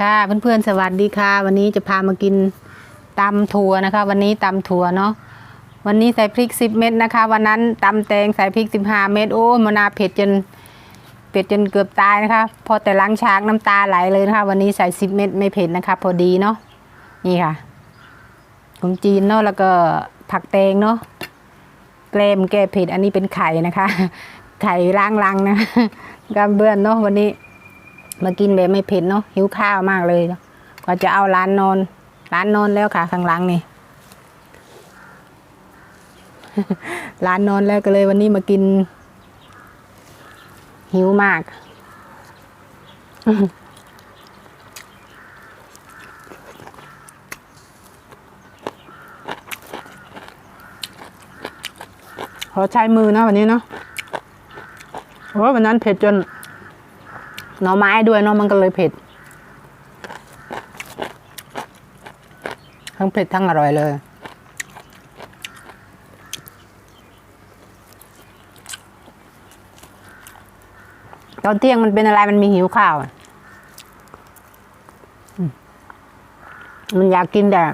ค่ะเพื่อนๆสวัสดีค่ะ วันนี้จะพามากินตำถั่วนะคะ วันนี้ตำถั่วเนาะวันนี้ใส่พริก10เม็ดนะคะ วันนั้นตำแตงใส่พริก15เม็ดโอ้มะนาวเผ็ดจนเผ็ดจนเกือบตายนะคะ พอแต่ล้างช้างน้ำตาไหลเลยนะคะ วันนี้ใส่10เม็ดไม่เผ็ดนะคะ พอดีเนาะนี่ค่ะขนมจีนเนาะแล้วก็ผักแตงเนาะแกลมแก้เผ็ดอันนี้เป็นไข่นะคะ ไข่ล้างลังนะกับเบื่อนเนาะวันนี้ มากินแบบไม่เผ็ดเนาะหิวข้าวมากเลยเนาะก็จะเอาร้านนอน ร้านนอนแล้วค่ะข้างหลังนี่ร้านนอนแล้วก็เลยวันนี้มากิน หิวมาก ขอใช้มือนะวันนี้เนาะโอ้วันนั้นเผ็ดจน หน่อไม้ด้วยเนาะมันก็เลยเผ็ด ทั้งเผ็ดทั้งอร่อยเลยตอนเที่ยงมันเป็นอะไรมันมีหิวข้าว มันอยากกินแต่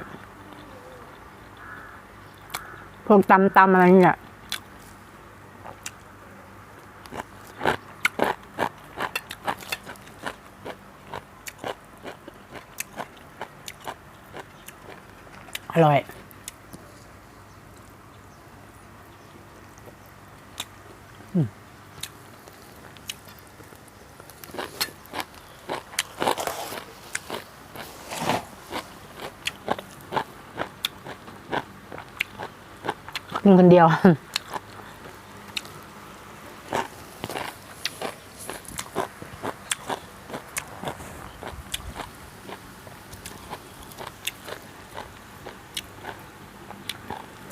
พวกตำตำอะไรเนี่แอร่อย กินคนเดียว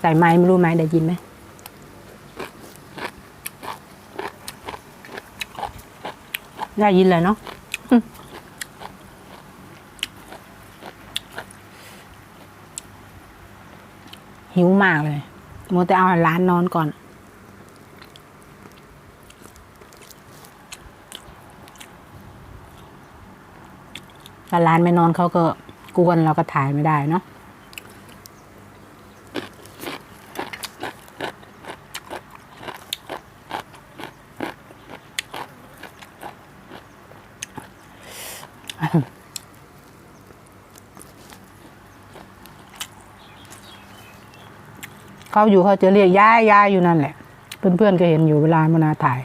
ส่ไม้ไม่รู้ไม้ได้ยินไหมได้ยินเลยเนาะหิวมากเลยมัวแต่เอาร้านนอนก่อน ถ้าร้านไม่นอนเขาก็กวนเราก็ถ่ายไม่ได้เนาะ เขาอยู่เขาจะเรียกยายยายอยู่นั่นแหละ เพื่อนๆก็เห็นอยู่เวลามานาถ่าย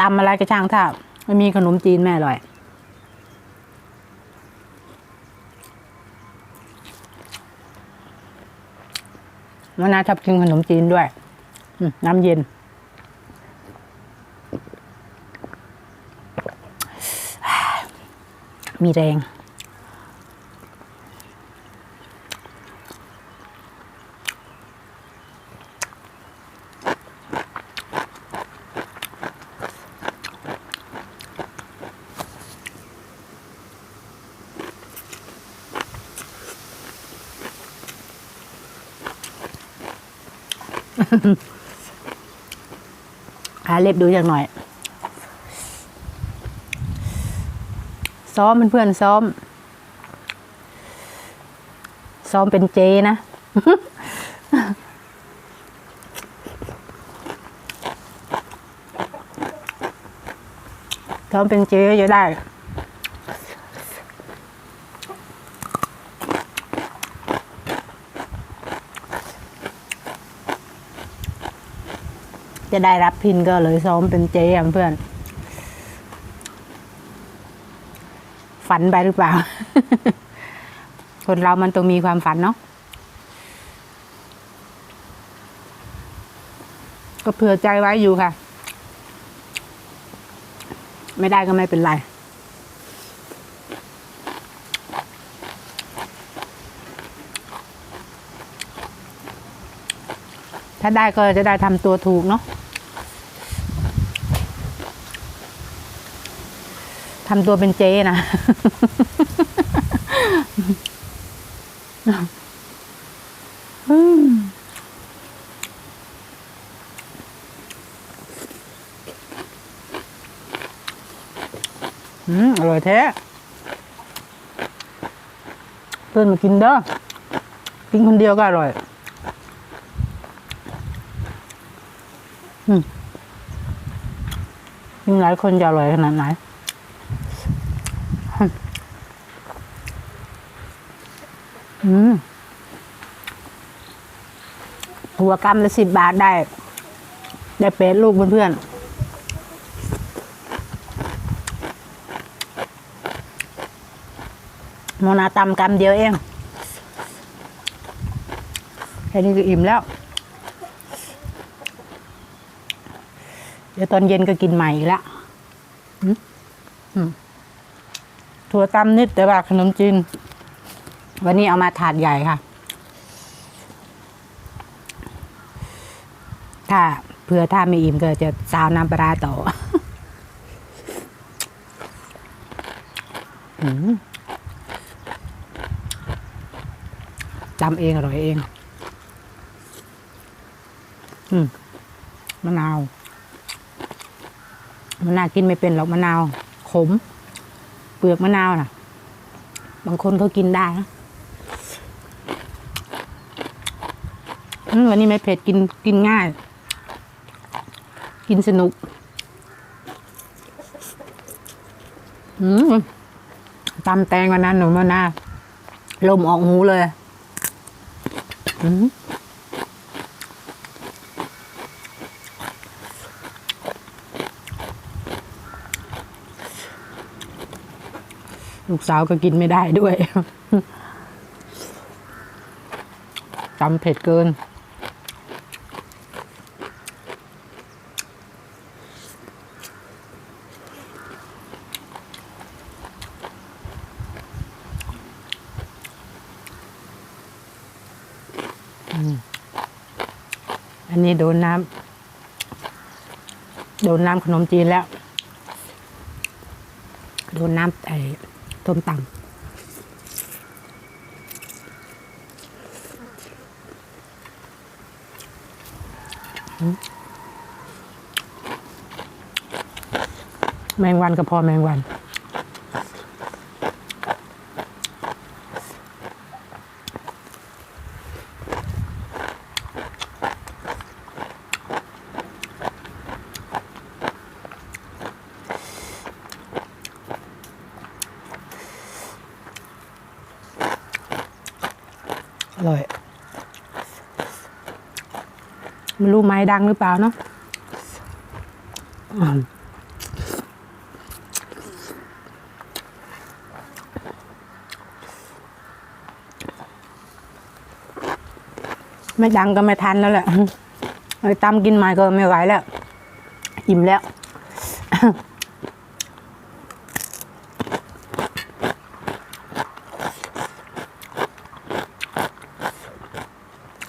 ตำอะไรก็ช่างถ้าไม่มีขนมจีนแม่อร่อย มะนาชอบกินขนมจีนด้วยน้ำเย็น มีแรง หาเล็บดูอย่างหน่อย ซ้อมเพื่อนซ้อม ซ้อมเป็นเจนะซ้อมเป็นเจจะได้ จะได้รับพินก็เลยซ้อมเป็นเจอะเพื่อน ฝันไปหรือเปล่า คนเรามันต้องมีความฝันเนาะก็เผื่อใจไว้อยู่ค่ะ ไม่ได้ก็ไม่เป็นไรถ้าได้ก็จะได้ทำตัวถูกเนาะ ทำตัวเป็นเจนะอืมอืม อร่อยแท้ เพื่อนมากินเด้อ กินคนเดียวก็อร่อย อืมกินหลายคนจะอร่อยขนาดไหน อืมหัวกำละสิบบาทได้ ได้เป็ดลูกเพื่อนๆโมนาตำกำเดียวเองแค่นี้ก็อิ่มแล้ว เดี๋ยวตอนเย็นก็กินใหม่อีกแล้วอืมอืม ถั่วตำนิดแต่ว่าขนมจีน วันนี้เอามาถาดใหญ่ค่ะ ถ้าเผื่อถ้าไม่อิ่มก็จะซาวน้ำปลาร้าต่ออืมตำเองอร่อยเอง อืมมะนาวมะนาวกินไม่เป็นหรอกมะนาว ขม เปลือกมะนาวน่ะ บางคนเขากินได้นะวันนี้ไม่เผ็ดกินกินง่าย กินสนุกอืมตำแตงวันนั้นหนูมานาลมออกหูเลย อืม ลูกสาวก็กินไม่ได้ด้วยตำเผ็ดเกิน อันนี้โดนน้ำ โดนน้ำขนมจีนแล้ว โดนน้ำไอ ต้มตำแมงวันก็พอแมงวัน ร่อยไม่รู้ไม้ดังหรือเปล่าเนาะอืมไม่ดังก็ไม่ทันแล้วแหละไอ้ตำกินไม้ก็ไม่ไหวแล้ว อิ่มแล้ว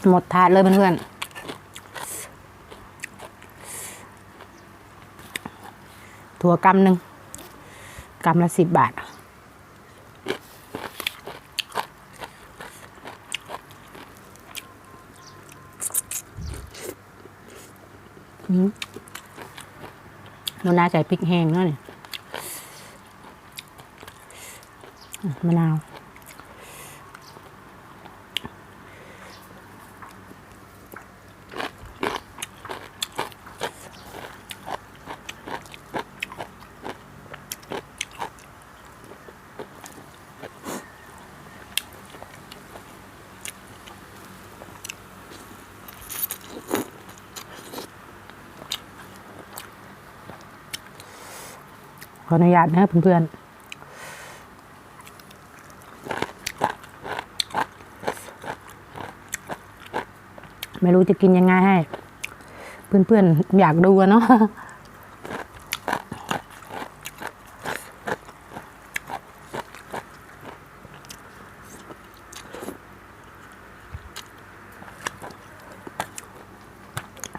หมดถาดเลยเพื่อนๆถั่วกำหนึ่งกำละสิบบาทมโนนาใส่พริกแห้งเนาะนี่มะนาว ขออนุญาตนะเพื่อนๆไม่รู้จะกินยังไงให้ เพื่อนๆ อยากดูเนาะ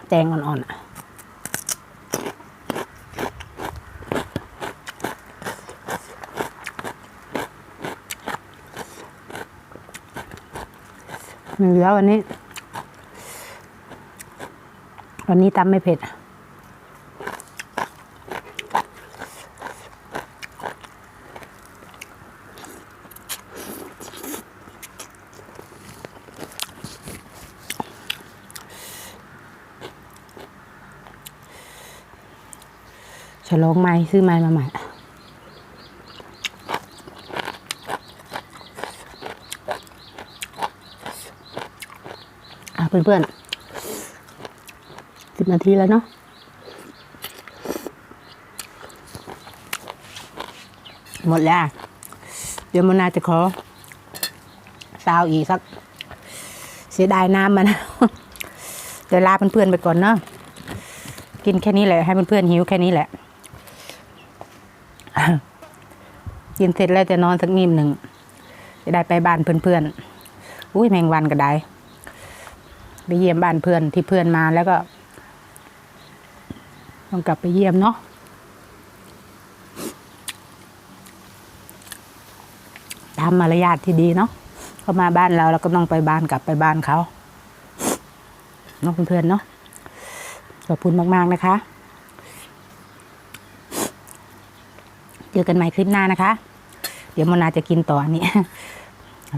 แตงอ่อนๆ เหลือวันนี้ วันนี้ตำไม่เผ็ดฉลองไม้ซื้อไม้มาใหม่ เพื่อนๆสิบนาทีแล้วเนาะหมดแล้ว เดี๋ยวมันน่าจะขอซาวอีกสัก เสียดายน้ำมันเดี๋ยวลาเพื่อนๆไปก่อนเนาะกินแค่นี้แหละให้เพื่อนๆหิวแค่นี้แหละ กินเสร็จแล้วจะนอนสักนิดหนึ่งจะได้ไปบ้านเพื่อนๆอุ้ยแมงวันก็ได้ ไปเยี่ยมบ้านเพื่อนที่เพื่อนมาแล้วก็ต้องกลับไปเยี่ยมเนาะตามมารยาทที่ดีเนาะเขามาบ้านเราเราก็ต้องไปบ้านกลับไปบ้านเขาเนาะเพื่อนๆเนาะขอบคุณมาก ๆ นะคะ เจอกันใหม่คลิปหน้านะคะ เดี๋ยวมนาจะกินต่ออันนี้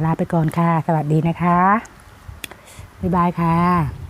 ลาไปก่อนค่ะ สวัสดีนะคะ บ๊ายบายค่ะ